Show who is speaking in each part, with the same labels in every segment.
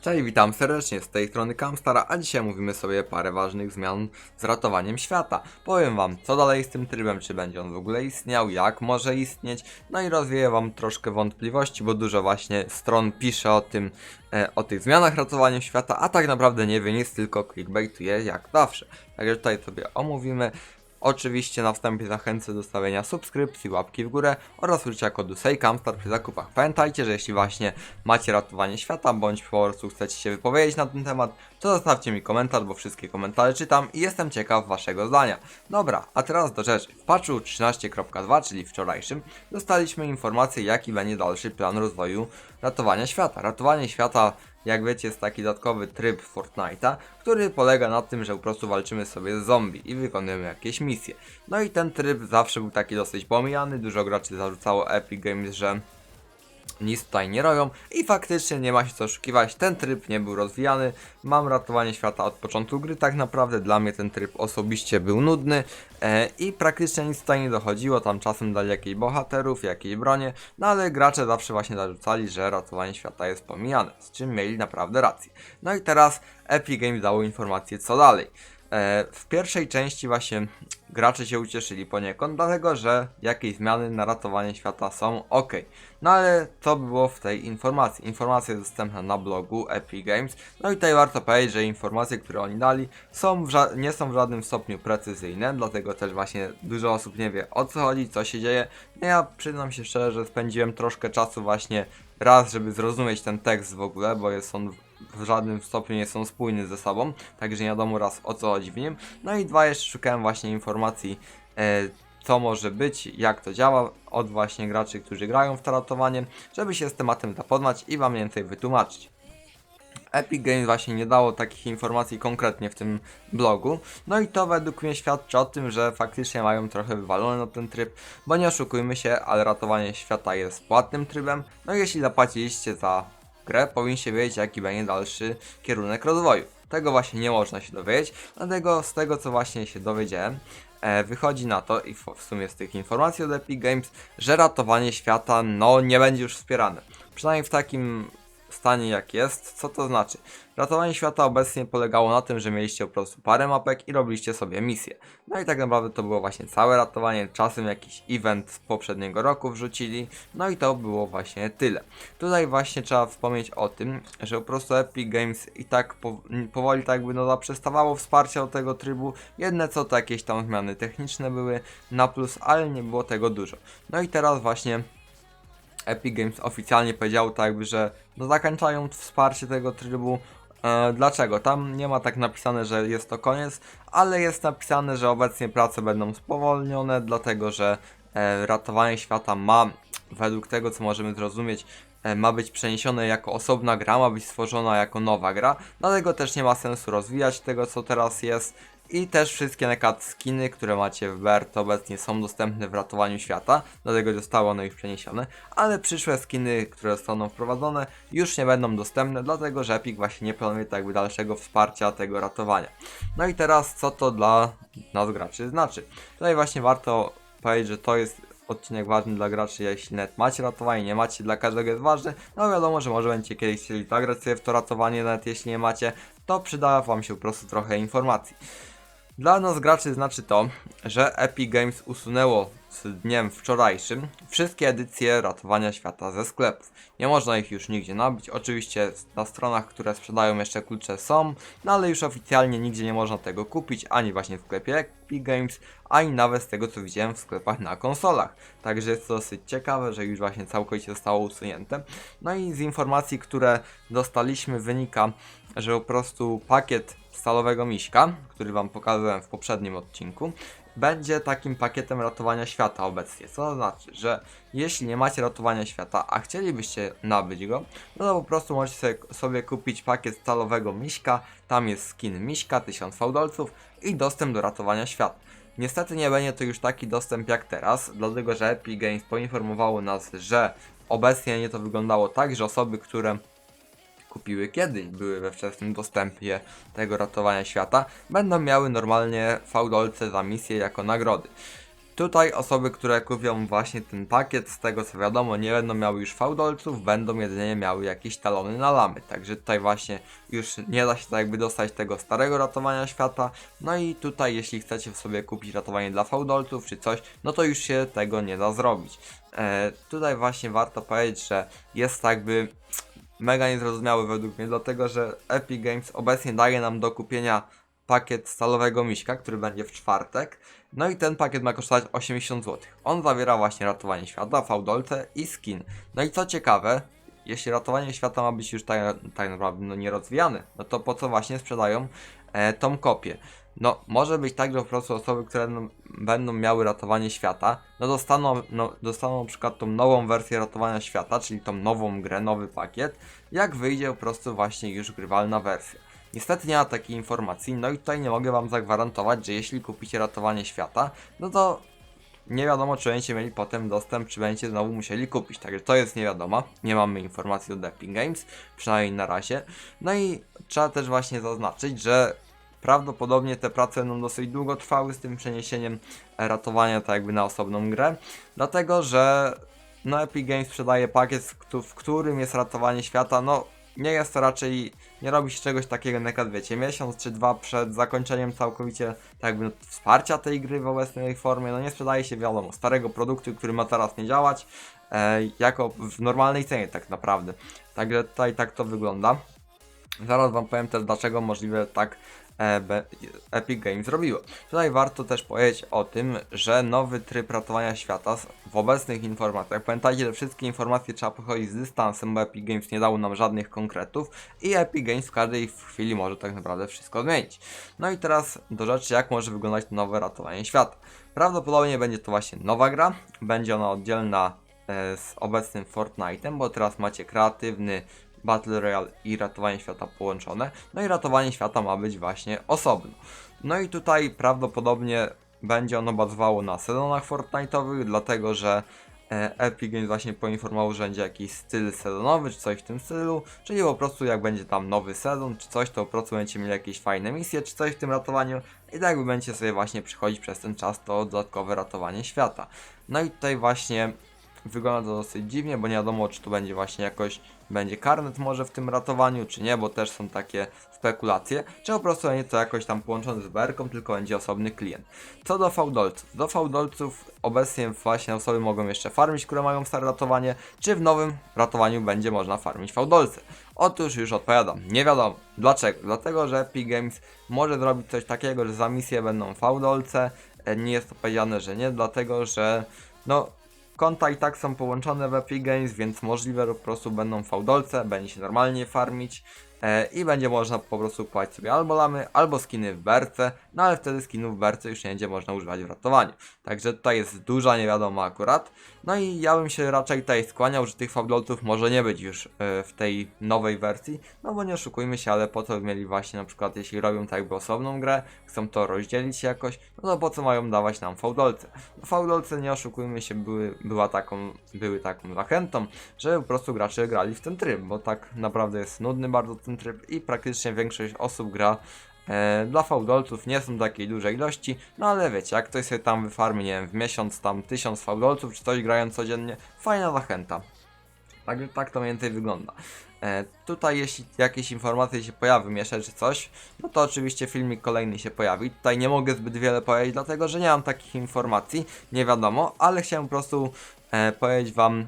Speaker 1: Cześć, witam serdecznie z tej strony Kamstara, a dzisiaj mówimy sobie parę ważnych zmian z ratowaniem świata. Powiem wam, co dalej z tym trybem, czy będzie on w ogóle istniał, jak może istnieć, no i rozwieję wam troszkę wątpliwości, bo dużo właśnie stron pisze o tym, e, o tych zmianach ratowania świata, a tak naprawdę nie wie nic, tylko clickbaituje jak zawsze. Także tutaj sobie omówimy. Oczywiście na wstępie zachęcę do stawienia subskrypcji, łapki w górę oraz użycia kodu SEJKAMSTAR przy zakupach. Pamiętajcie, że jeśli właśnie macie ratowanie świata, bądź po prostu chcecie się wypowiedzieć na ten temat, to zostawcie mi komentarz, bo wszystkie komentarze czytam i jestem ciekaw waszego zdania. Dobra, a teraz do rzeczy. W patchu 13.2, czyli wczorajszym, dostaliśmy informację jaki będzie dalszy plan rozwoju ratowania świata. Ratowanie świata jak wiecie, jest taki dodatkowy tryb Fortnite'a, który polega na tym, że po prostu walczymy sobie z zombie i wykonujemy jakieś misje. No i ten tryb zawsze był taki dosyć pomijany, dużo graczy zarzucało Epic Games, że nic tutaj nie robią i faktycznie nie ma się co oszukiwać, ten tryb nie był rozwijany, mam ratowanie świata od początku gry, tak naprawdę dla mnie ten tryb osobiście był nudny e, i praktycznie nic tutaj nie dochodziło, tam czasem dali jakichś bohaterów, jakieś bronie, no ale gracze zawsze właśnie zarzucali, że ratowanie świata jest pomijane, z czym mieli naprawdę rację. No i teraz Epic Games dało informację co dalej. E, w pierwszej części właśnie gracze się ucieszyli poniekąd, dlatego że jakieś zmiany na ratowanie świata są ok. No ale co było w tej informacji? Informacja jest dostępna na blogu Epic Games. No i tutaj warto powiedzieć, że informacje, które oni dali, są nie są w żadnym stopniu precyzyjne, dlatego też właśnie dużo osób nie wie o co chodzi, co się dzieje. No ja przyznam się szczerze, że spędziłem troszkę czasu właśnie raz, żeby zrozumieć ten tekst w ogóle, bo jest on w żadnym stopniu nie są spójne ze sobą, także nie wiadomo raz o co chodzi w nim. No i dwa, jeszcze szukałem właśnie informacji, e, co może być, jak to działa od właśnie graczy, którzy grają w to ratowanie, żeby się z tematem zapoznać i wam więcej wytłumaczyć. Epic Games właśnie nie dało takich informacji konkretnie w tym blogu. No i to według mnie świadczy o tym, że faktycznie mają trochę wywalone na ten tryb, bo nie oszukujmy się, ale ratowanie świata jest płatnym trybem. No i jeśli zapłaciliście za grę, powinniście wiedzieć jaki będzie dalszy kierunek rozwoju. Tego właśnie nie można się dowiedzieć, dlatego z tego co właśnie się dowiedziałem, e, wychodzi na to i w sumie z tych informacji od Epic Games, że ratowanie świata no nie będzie już wspierane. Przynajmniej w takim stanie jak jest. Co to znaczy? Ratowanie świata obecnie polegało na tym, że mieliście po prostu parę mapek i robiliście sobie misje. No i tak naprawdę to było właśnie całe ratowanie, czasem jakiś event z poprzedniego roku wrzucili, no i to było właśnie tyle. Tutaj właśnie trzeba wspomnieć o tym, że po prostu Epic Games i tak po, powoli tak jakby no zaprzestawało wsparcia do tego trybu, jedne co to jakieś tam zmiany techniczne były na plus, ale nie było tego dużo. No i teraz właśnie Epic Games oficjalnie powiedział tak że no zakończają wsparcie tego trybu. E, dlaczego? Tam nie ma tak napisane, że jest to koniec, ale jest napisane, że obecnie prace będą spowolnione, dlatego że e, ratowanie świata ma, według tego co możemy zrozumieć, e, ma być przeniesione jako osobna gra, ma być stworzona jako nowa gra, dlatego też nie ma sensu rozwijać tego co teraz jest i też wszystkie nakad skiny, które macie w BERT obecnie są dostępne w ratowaniu świata, dlatego zostały one już przeniesione, ale przyszłe skiny, które zostaną wprowadzone już nie będą dostępne, dlatego że Epic właśnie nie planuje tak jakby dalszego wsparcia tego ratowania. No i teraz co to dla nas graczy znaczy? Tutaj właśnie warto powiedzieć, że to jest odcinek ważny dla graczy, jeśli net macie ratowanie, nie macie, dla każdego jest ważny, no wiadomo, że może będziecie kiedyś chcieli zagrać sobie w to ratowanie, nawet jeśli nie macie, to przyda wam się po prostu trochę informacji. Dla nas graczy znaczy to, że Epic Games usunęło z dniem wczorajszym wszystkie edycje ratowania świata ze sklepów. Nie można ich już nigdzie nabyć. Oczywiście na stronach, które sprzedają jeszcze klucze są, no ale już oficjalnie nigdzie nie można tego kupić, ani właśnie w sklepie Epic Games, ani nawet z tego co widziałem w sklepach na konsolach. Także jest to dosyć ciekawe, że już właśnie całkowicie zostało usunięte. No i z informacji, które dostaliśmy wynika, że po prostu pakiet stalowego miśka, który wam pokazałem w poprzednim odcinku, będzie takim pakietem ratowania świata obecnie. Co to znaczy, że jeśli nie macie ratowania świata, a chcielibyście nabyć go, no to po prostu możecie sobie, sobie kupić pakiet stalowego miśka, tam jest skin miśka, 1000 fałdolców i dostęp do ratowania świata. Niestety nie będzie to już taki dostęp jak teraz, dlatego że Epic Games poinformowało nas, że obecnie nie to wyglądało tak, że osoby, które kupiły kiedyś, były we wczesnym dostępie tego ratowania świata, będą miały normalnie fałdolce za misje jako nagrody. Tutaj osoby, które kupią właśnie ten pakiet, z tego co wiadomo, nie będą miały już fałdolców, będą jedynie miały jakieś talony na lamy. Także tutaj właśnie już nie da się tak jakby dostać tego starego ratowania świata. No i tutaj jeśli chcecie sobie kupić ratowanie dla fałdolców czy coś, no to już się tego nie da zrobić. E, tutaj właśnie warto powiedzieć, że jest tak jakby mega niezrozumiały według mnie, dlatego że Epic Games obecnie daje nam do kupienia pakiet stalowego miśka, który będzie w czwartek. No i ten pakiet ma kosztować 80 zł. On zawiera właśnie ratowanie świata, fałdolce i skin. No i co ciekawe, jeśli ratowanie świata ma być już tak, tak naprawdę no, nierozwijane, no to po co właśnie sprzedają e, tą kopię? No, może być tak, że po prostu osoby, które no, będą miały ratowanie świata, no dostaną, no dostaną na przykład tą nową wersję ratowania świata, czyli tą nową grę, nowy pakiet, jak wyjdzie po prostu właśnie już grywalna wersja. Niestety nie ma takiej informacji, no i tutaj nie mogę wam zagwarantować, że jeśli kupicie ratowanie świata, no to nie wiadomo, czy będziecie mieli potem dostęp, czy będziecie znowu musieli kupić. Także to jest nie wiadomo. Nie mamy informacji od Epic Games, przynajmniej na razie. No i trzeba też właśnie zaznaczyć, że prawdopodobnie te prace będą dosyć długo trwały z tym przeniesieniem e, ratowania tak jakby na osobną grę. Dlatego, że no Epic Games sprzedaje pakiet, w któ- w którym jest ratowanie świata, no nie jest to raczej, nie robi się czegoś takiego na wiecie, miesiąc czy dwa przed zakończeniem całkowicie tak jakby no, wsparcia tej gry w obecnej formie, no nie sprzedaje się wiadomo, starego produktu, który ma teraz nie działać, e, jako w normalnej cenie tak naprawdę. Także tutaj tak to wygląda. Zaraz wam powiem też dlaczego możliwe tak Epic Games zrobiło. Tutaj warto też powiedzieć o tym, że nowy tryb ratowania świata w obecnych informacjach, pamiętajcie, że wszystkie informacje trzeba pochodzić z dystansem, bo Epic Games nie dało nam żadnych konkretów i Epic Games w każdej chwili może tak naprawdę wszystko zmienić. No i teraz do rzeczy, jak może wyglądać nowe ratowanie świata. Prawdopodobnie będzie to właśnie nowa gra, będzie ona oddzielna e, z obecnym Fortnite'em, bo teraz macie kreatywny Battle Royale i ratowanie świata połączone. No i ratowanie świata ma być właśnie osobno. No i tutaj prawdopodobnie będzie ono bazowało na sezonach Fortnite'owych, dlatego że e, Epic Games właśnie poinformował, że będzie jakiś styl sezonowy, czy coś w tym stylu, czyli po prostu jak będzie tam nowy sezon, czy coś, to po prostu będziecie mieli jakieś fajne misje, czy coś w tym ratowaniu i tak będziecie sobie właśnie przychodzić przez ten czas to dodatkowe ratowanie świata. No i tutaj właśnie wygląda to dosyć dziwnie, bo nie wiadomo czy tu będzie właśnie jakoś, będzie karnet może w tym ratowaniu, czy nie, bo też są takie spekulacje, czy po prostu będzie to jakoś tam połączone z BR-ką, tylko będzie osobny klient. Co do fałdolców, do fałdolców obecnie właśnie osoby mogą jeszcze farmić, które mają stare ratowanie, czy w nowym ratowaniu będzie można farmić fałdolce. Otóż już odpowiadam, nie wiadomo. Dlaczego? Dlatego, że Epic Games może zrobić coś takiego, że za misję będą fałdolce, E, nie jest to powiedziane, że nie, dlatego, że no konta i tak są połączone w Epic Games, więc możliwe, po prostu będą fałdolce, będzie się normalnie farmić i będzie można po prostu kupować sobie albo lamy, albo skiny w berce, no ale wtedy skinów w berce już nie będzie można używać w ratowaniu. Także tutaj jest duża niewiadoma akurat. No i ja bym się raczej tutaj skłaniał, że tych fałdolców może nie być już e, w tej nowej wersji, no bo nie oszukujmy się, ale po co by mieli właśnie na przykład, jeśli robią tak jakby osobną grę, chcą to rozdzielić jakoś, no to po co mają dawać nam fałdolce? No, fałdolce, nie oszukujmy się, były, była taką, były taką zachętą, żeby po prostu gracze grali w ten tryb, bo tak naprawdę jest nudny bardzo ten tryb i praktycznie większość osób gra E, dla fałdolców nie są takiej dużej ilości, no ale wiecie, jak ktoś sobie tam wyfarmi, nie wiem, w miesiąc tam tysiąc fałdolców, czy coś grając codziennie, fajna zachęta. Także tak to mniej więcej wygląda. E, tutaj jeśli jakieś informacje się pojawią jeszcze czy coś, no to oczywiście filmik kolejny się pojawi. Tutaj nie mogę zbyt wiele powiedzieć, dlatego że nie mam takich informacji, nie wiadomo, ale chciałem po prostu e, powiedzieć wam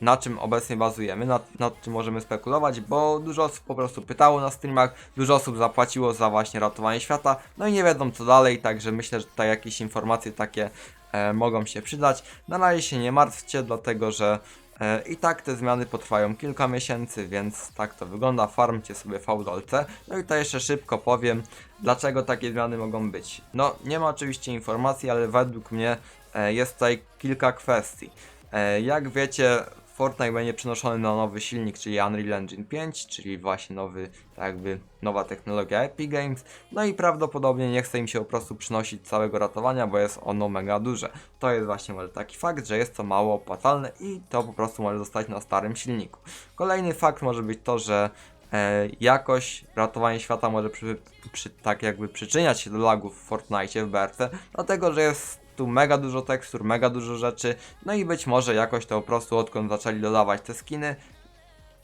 Speaker 1: na czym obecnie bazujemy, nad, nad czym możemy spekulować, bo dużo osób po prostu pytało na streamach, dużo osób zapłaciło za właśnie ratowanie świata, no i nie wiedzą co dalej, także myślę, że tutaj jakieś informacje takie e, mogą się przydać. Na razie się nie martwcie, dlatego że e, i tak te zmiany potrwają kilka miesięcy, więc tak to wygląda. Farmcie sobie fałdolce. No i tutaj jeszcze szybko powiem, dlaczego takie zmiany mogą być. No, nie ma oczywiście informacji, ale według mnie e, jest tutaj kilka kwestii. E, jak wiecie, Fortnite będzie przenoszony na nowy silnik, czyli Unreal Engine 5, czyli właśnie nowy, tak jakby nowa technologia Epic Games. No i prawdopodobnie nie chce im się po prostu przynosić całego ratowania, bo jest ono mega duże. To jest właśnie może taki fakt, że jest to mało opłacalne i to po prostu może zostać na starym silniku. Kolejny fakt może być to, że e, jakość ratowania świata może przy, przy, tak jakby przyczyniać się do lagów w Fortnite w BRC, dlatego że jest prostu mega dużo tekstur, mega dużo rzeczy, no i być może jakoś to po prostu odkąd zaczęli dodawać te skiny,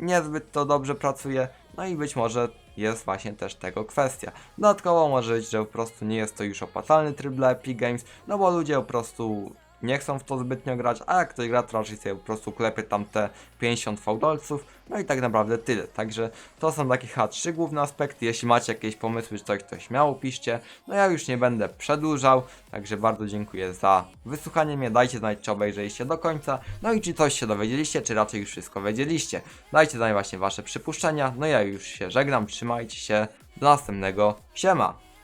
Speaker 1: niezbyt to dobrze pracuje, no i być może jest właśnie też tego kwestia. Dodatkowo może być, że po prostu nie jest to już opłacalny tryb dla Epic Games, no bo ludzie po prostu nie chcą w to zbytnio grać, a jak ktoś gra, to raczej sobie po prostu klepie tam te 50 fałdolców, no i tak naprawdę tyle. Także to są takie chyba trzy główne aspekty. Jeśli macie jakieś pomysły czy coś, to śmiało piszcie. No ja już nie będę przedłużał, także bardzo dziękuję za wysłuchanie mnie. Dajcie znać, czy obejrzeliście do końca. No i czy coś się dowiedzieliście, czy raczej już wszystko wiedzieliście. Dajcie znać właśnie wasze przypuszczenia. No ja już się żegnam, trzymajcie się. Do następnego. Siema!